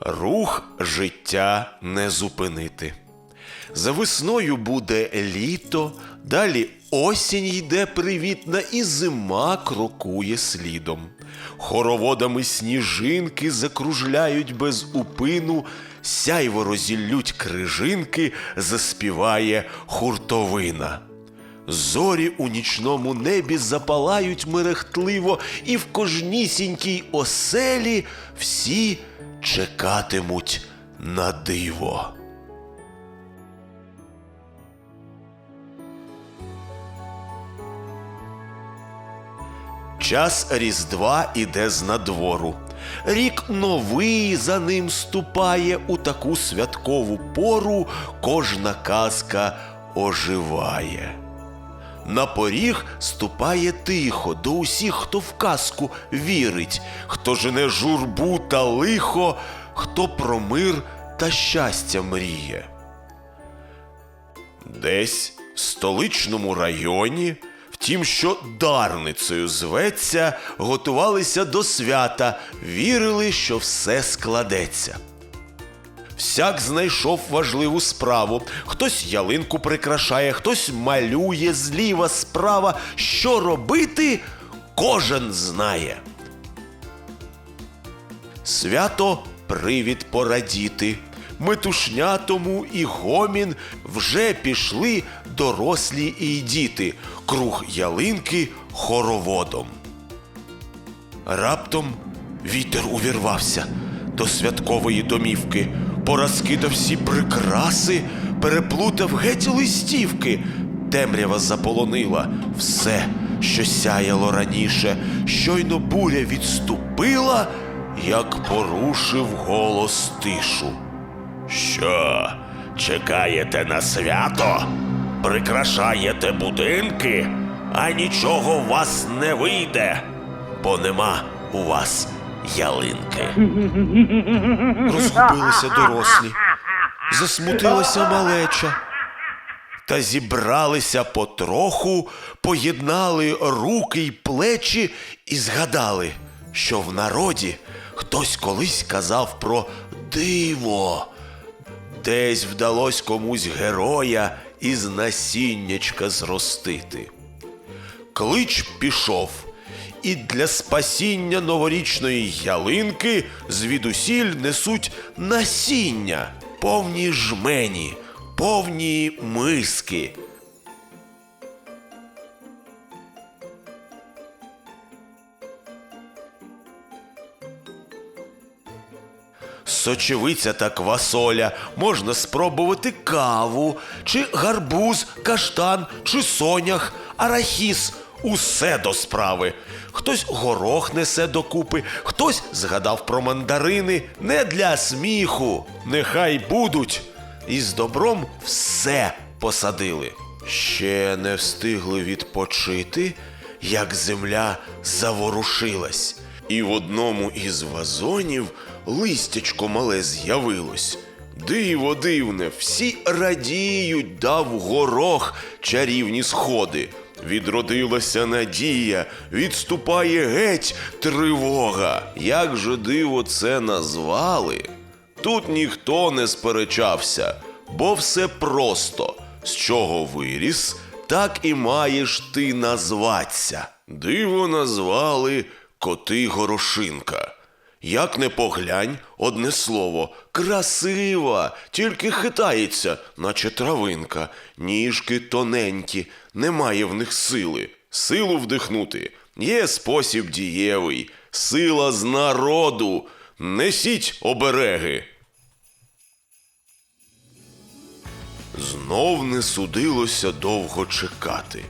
Рух життя не зупинити. За весною буде літо, далі осінь йде привітна, і зима крокує слідом. Хороводами сніжинки закружляють без упину, сяйво розіллють крижинки, заспіває хуртовина. Зорі у нічному небі запалають мерехтливо, і в кожнісінькій оселі всі чекатимуть на диво. Час Різдва іде з надвору. Рік новий за ним ступає у таку святкову пору кожна казка оживає. На поріг ступає тихо до усіх, хто в казку вірить, хто жене журбу та лихо, хто про мир та щастя мріє. Десь в столичному районі, втім, що дарницею зветься, готувалися до свята, вірили, що все складеться. Всяк знайшов важливу справу. Хтось ялинку прикрашає, хтось малює зліва, справа. Що робити, кожен знає. Свято привід порадіти. Метушня тому і гомін вже пішли дорослі і діти, круг ялинки хороводом. Раптом вітер увірвався до святкової домівки, порозкидав всі прикраси, переплутав геть листівки. Темрява заполонила все, що сяяло раніше. Щойно буря відступила, як порушив голос тишу. Що, чекаєте на свято? Прикрашаєте будинки, а нічого у вас не вийде, бо нема у вас ялинки. Розгубилися дорослі, засмутилася малеча. Та зібралися потроху, поєднали руки й плечі і згадали, що в народі хтось колись казав про диво. Десь вдалось комусь героя із насіннячка зростити. Клич пішов, і для спасіння новорічної ялинки звідусіль несуть насіння, повні жмені, повні миски. Сочевиця та квасоля, можна спробувати каву, чи гарбуз, каштан, чи сонях, арахіс. Усе до справи. Хтось горох несе докупи, хтось згадав про мандарини не для сміху. Нехай будуть. І з добром все посадили. Ще не встигли відпочити, як земля заворушилась, і в одному із вазонів листячко мале з'явилось. Диво дивне, всі радіють, дав горох чарівні сходи. Відродилася надія, відступає геть тривога. Як же диво це назвали? Тут ніхто не сперечався, бо все просто. З чого виріс, так і маєш ти назватися. Диво назвали коти горошинка. Як не поглянь, одне слово, красива, тільки хитається, наче травинка, ніжки тоненькі, немає в них сили. Силу вдихнути є спосіб дієвий, сила з народу. Несіть обереги. Знов не судилося довго чекати.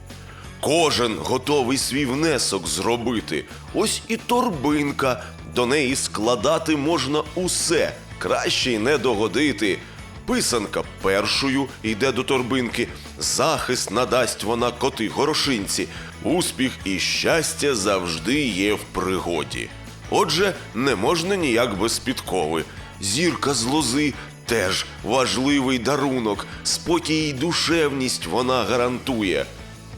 Кожен готовий свій внесок зробити. Ось і торбинка, до неї складати можна усе, краще й не догодити. Писанка першою йде до торбинки, захист надасть вона коти горошинці. Успіх і щастя завжди є в пригоді. Отже, не можна ніяк без підкови. Зірка з лози теж важливий дарунок, спокій і душевність вона гарантує.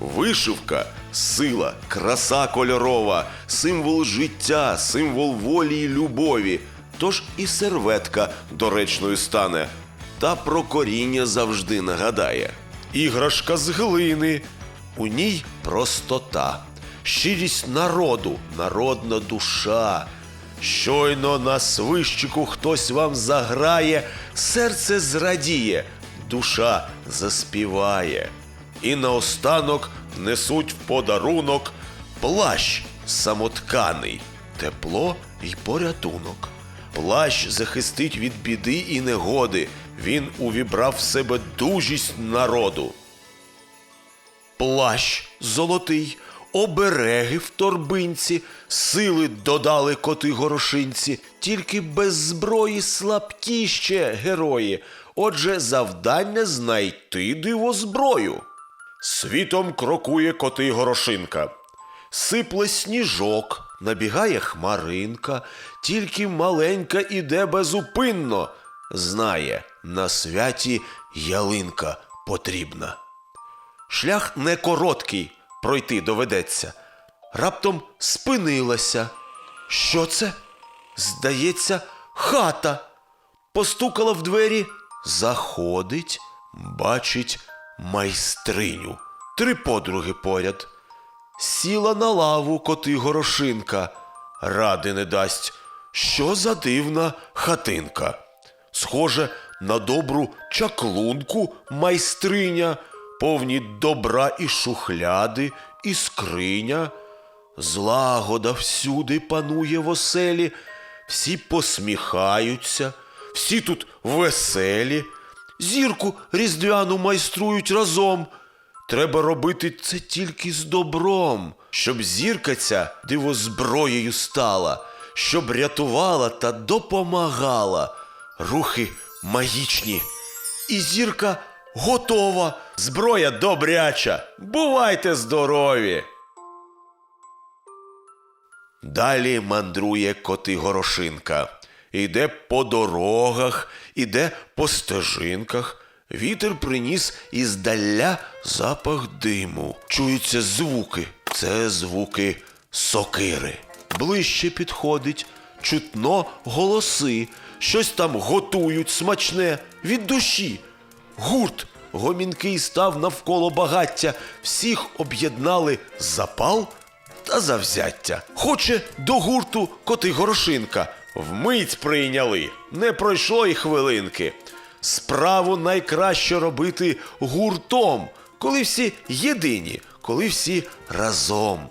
Вишивка сила, краса кольорова, символ життя, символ волі й любові. тож і серветка доречною стане, та про коріння завжди нагадає. Іграшка з глини, у ній простота, щирість народу, народна душа. Щойно на свищику хтось вам заграє, серце зрадіє, душа заспіває. І наостанок несуть в подарунок плащ самотканий, тепло й порятунок. Плащ захистить від біди і негоди. Він увібрав в себе дужість народу. Плащ золотий, обереги в торбинці, сили додали коти горошинці, тільки без зброї слабкі ще герої. Отже, завдання знайти дивозброю. Світом крокує коти горошинка. Сипле сніжок, набігає хмаринка, тільки маленька іде безупинно. Знає, на святі ялинка потрібна. Шлях не короткий, пройти доведеться. Раптом спинилася. Що це? Здається, хата. Постукала в двері, заходить, бачить майстриню. Три подруги поряд. Сіла на лаву коти горошинка. Ради не дасть. Що за дивна хатинка? Схоже на добру чаклунку майстриня, повні добра і шухляди, і скриня. Злагода всюди панує в оселі, всі посміхаються, всі тут веселі, зірку різдвяну майструють разом. Треба робити це тільки з добром, щоб зірка ця дивозброєю стала, щоб рятувала та допомагала. Рухи магічні. І зірка готова, зброя добряча. Бувайте здорові! Далі мандрує коти горошинка. Іде по дорогах, іде по стежинках. Вітер приніс іздаля запах диму. Чуються звуки. Це звуки сокири. Ближче підходить, чутно голоси. Щось там готують смачне від душі. Гурт гомінкий став навколо багаття. Всіх об'єднали запал та завзяття. Хоче до гурту коти горошинка. Вмить прийняли, не пройшло й хвилинки. Справу найкраще робити гуртом, коли всі єдині, коли всі разом.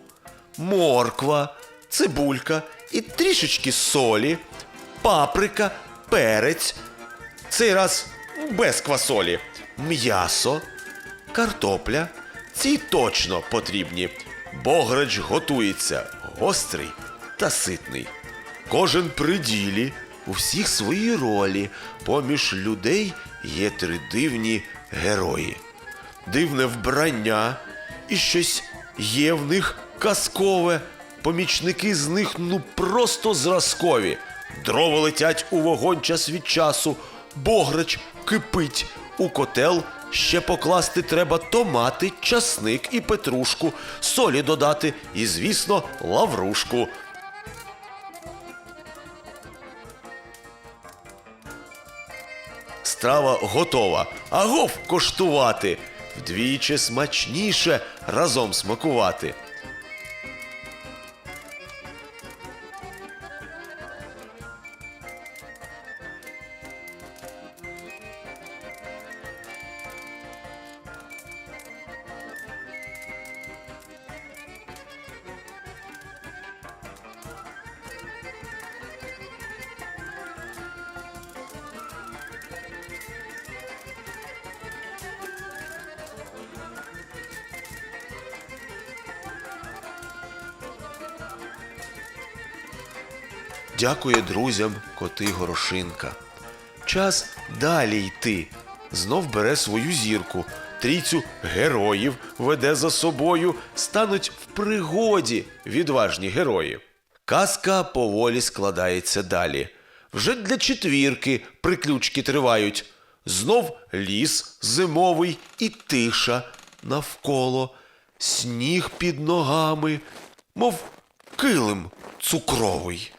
Морква, цибулька і трішечки солі, паприка, перець. Цей раз без квасолі, м'ясо, картопля. Ці точно потрібні. Бограч готується гострий та ситний. Кожен при ділі, у всіх свої ролі. Поміж людей є три дивні герої. Дивне вбрання, і щось є в них казкове. Помічники з них ну просто зразкові. Дрова летять у вогонь час від часу, бограч кипить у котел. Ще покласти треба томати, часник і петрушку, солі додати і, звісно, лаврушку. Страва готова. Агов коштувати. Вдвічі смачніше разом смакувати. Дякує друзям коти Горошинка. Час далі йти. Знов бере свою зірку. Трійцю героїв веде за собою, стануть в пригоді відважні герої. Казка поволі складається далі. Вже для четвірки приключки тривають. Знов ліс зимовий і тиша навколо, сніг під ногами, мов килим цукровий.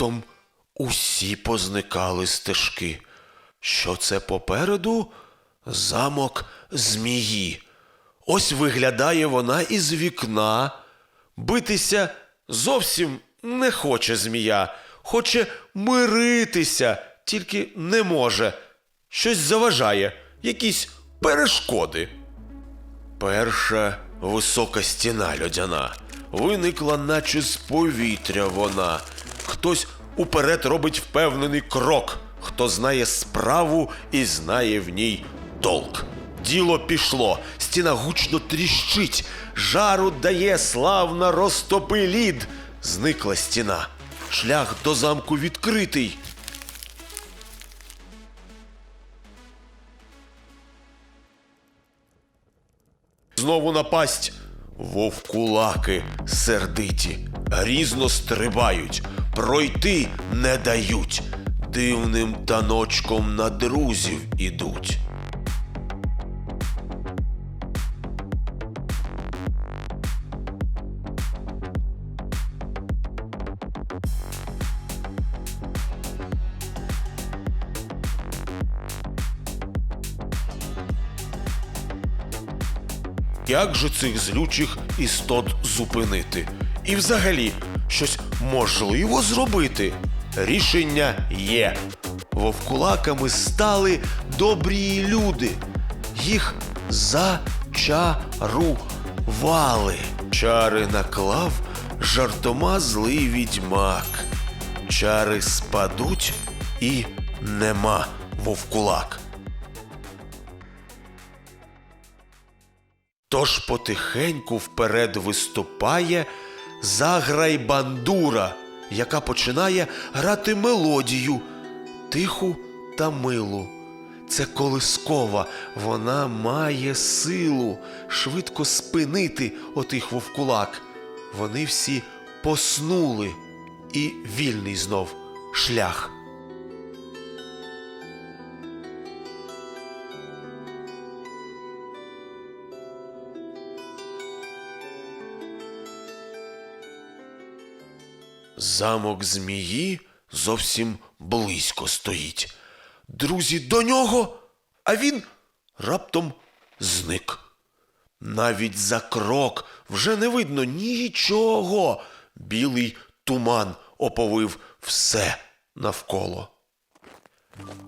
Раптом усі позникали стежки. Що це попереду? Замок змії. Ось виглядає вона із вікна. Битися зовсім не хоче змія, хоче миритися, тільки не може. Щось заважає, якісь перешкоди. Перша висока стіна льодяна. Виникла, наче з повітря вона. Хтось уперед робить впевнений крок, хто знає справу і знає в ній толк. Діло пішло, стіна гучно тріщить, жару дає славна розтопи лід. Зникла стіна. Шлях до замку відкритий. Знову напасть. Вовкулаки сердиті, грізно стрибають, пройти не дають, дивним таночком на друзів ідуть. Як же цих злючих істот зупинити? І взагалі, щось можливо зробити? Рішення є. Вовкулаками стали добрі люди. Їх зачарували. Чари наклав жартома злий відьмак. Чари спадуть і нема вовкулак. Тож потихеньку вперед виступає заграй бандура, яка починає грати мелодію тиху та милу. Це колискова, вона має силу швидко спинити отих вовкулак. Вони всі поснули, і вільний знов шлях. Замок змії зовсім близько стоїть. Друзі до нього, а він раптом зник. Навіть за крок вже не видно нічого. Білий туман оповив все навколо.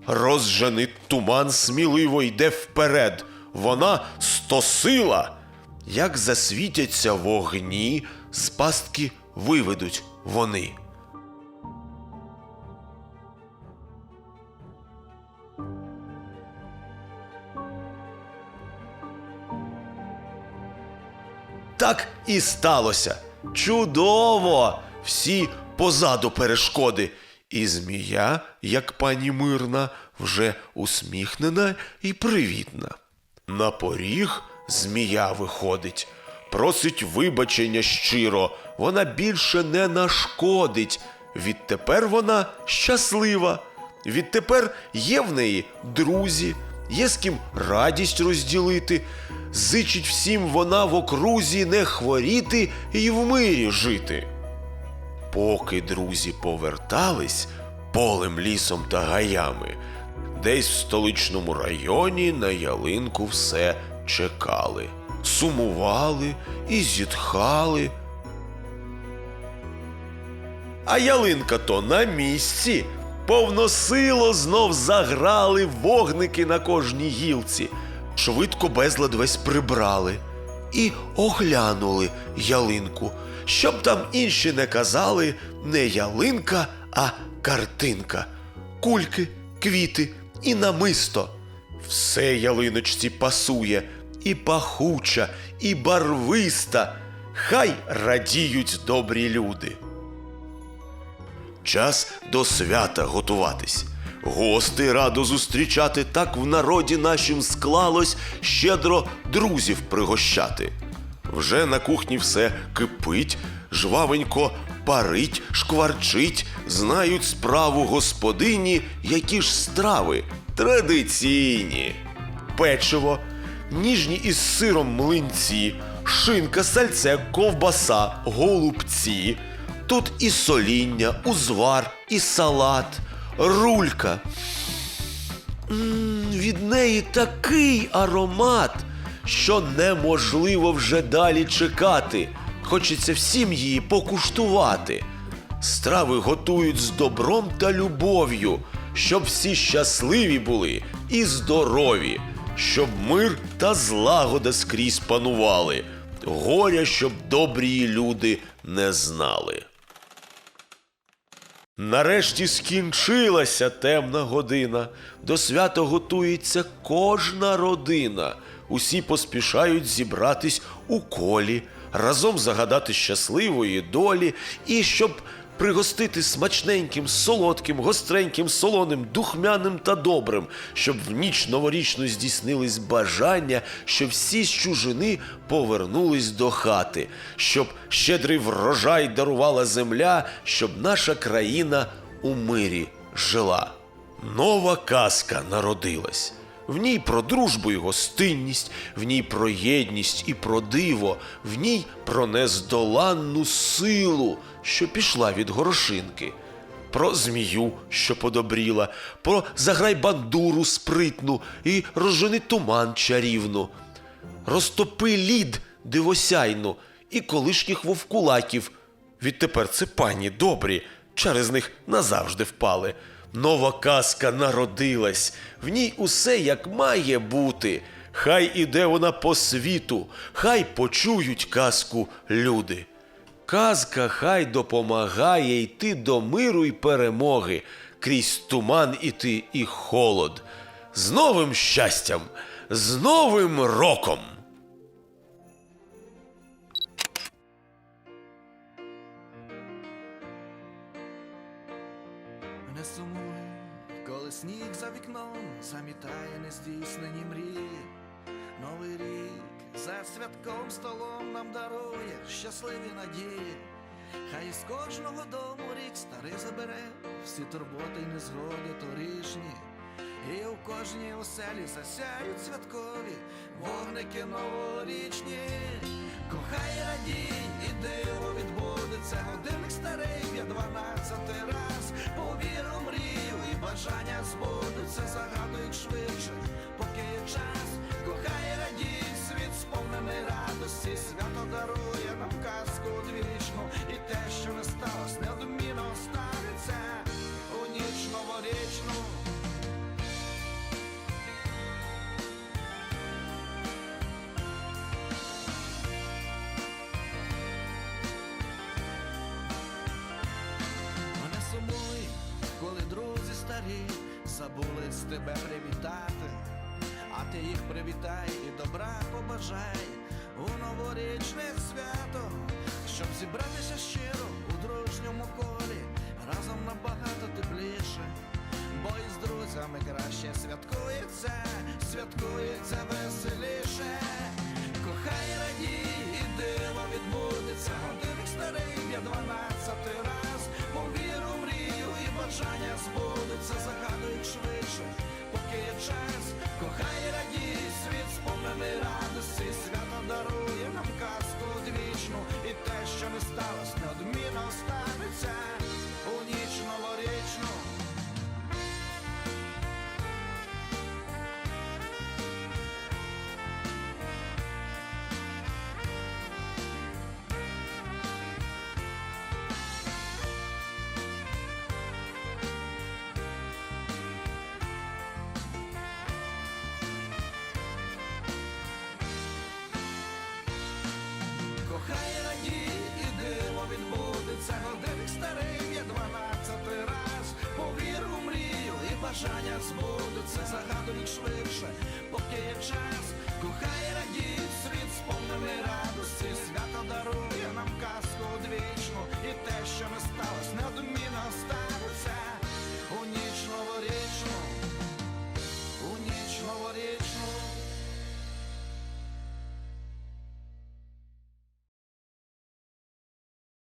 Розжений туман сміливо йде вперед. Вона стосила. Як засвітяться вогні, з пастки виведуть вони. Так і сталося. Чудово! Всі позаду перешкоди. І змія, як пані мирна, вже усміхнена і привітна. На поріг змія виходить, просить вибачення щиро, вона більше не нашкодить. Відтепер вона щаслива. Відтепер є в неї друзі, є з ким радість розділити. Зичить всім вона в окрузі не хворіти і в мирі жити. Поки друзі повертались полем, лісом та гаями, десь в столичному районі на ялинку все чекали, сумували і зітхали. А ялинка то на місці. Повносило знов заграли вогники на кожній гілці. Швидко безлад весь прибрали і оглянули ялинку. Щоб там інші не казали не ялинка, а картинка. Кульки, квіти і намисто. Все ялиночці пасує, і пахуча, і барвиста. Хай радіють добрі люди. Час до свята готуватись. Гости радо зустрічати, так в народі нашим склалось щедро друзів пригощати. Вже на кухні все кипить, жвавенько парить, шкварчить, знають справу господині, які ж страви традиційні. Печиво, ніжні із сиром млинці, шинка, сальце, ковбаса, голубці, Тут і соління, узвар, і салат, рулька. М, від неї такий аромат, що неможливо вже далі чекати. Хочеться всім її покуштувати. Страви готують з добром та любов'ю, щоб всі щасливі були і здорові, щоб мир та злагода скрізь панували, горя, щоб добрі люди не знали. Нарешті скінчилася темна година. До свята готується кожна родина. Усі поспішають зібратись у колі, разом загадати щасливої долі і щоб пригостити смачненьким, солодким, гостреньким, солоним, духмяним та добрим, щоб в ніч новорічну здійснились бажання, щоб всі з чужини повернулись до хати, щоб щедрий врожай дарувала земля, щоб наша країна у мирі жила. Нова казка народилась. В ній про дружбу і гостинність, в ній про єдність і про диво, в ній про нездоланну силу, що пішла від горошинки, про змію, що подобріла, про заграй бандуру спритну і розжени туман чарівну, розтопи лід дивосяйну і колишніх вовкулаків. Відтепер це пані добрі, через них назавжди впали. Нова казка народилась, в ній усе як має бути. Хай іде вона по світу, хай почують казку люди. Казка хай допомагає йти до миру й перемоги, крізь туман іти і холод. З новим щастям, з новим роком! Святком столом нам дарує щасливі надії. Хай із кожного дому рік старий забере всі турботи й незгоди торішні. І у кожній оселі засяють святкові вогники новорічні. Кохай радій, і диво відбудеться. Годинник старий б'є дванадцятий раз. Повір у мрію і бажання збудуться, загадують швидше, поки є час. Кохай радій, радості, свято дарує нам казку одвічну. І те, що не сталося, неодмінно станеться у ніч новорічну. Не сумуй, коли друзі старі забули з тебе привітати, ти їх привітай і добра побажай у новорічне свято, щоб зібратися щиро у дружньому колі, разом набагато тепліше, бо із друзями краще святкується, святкується веселіше. Кохай радій, і диво відбудеться, бажання збудуться, загадують швидше, поки є час. Кохай радій, світ сповнений радості, свято дарує нам казку одвічну, і те, що не сталося, неодмінно стане.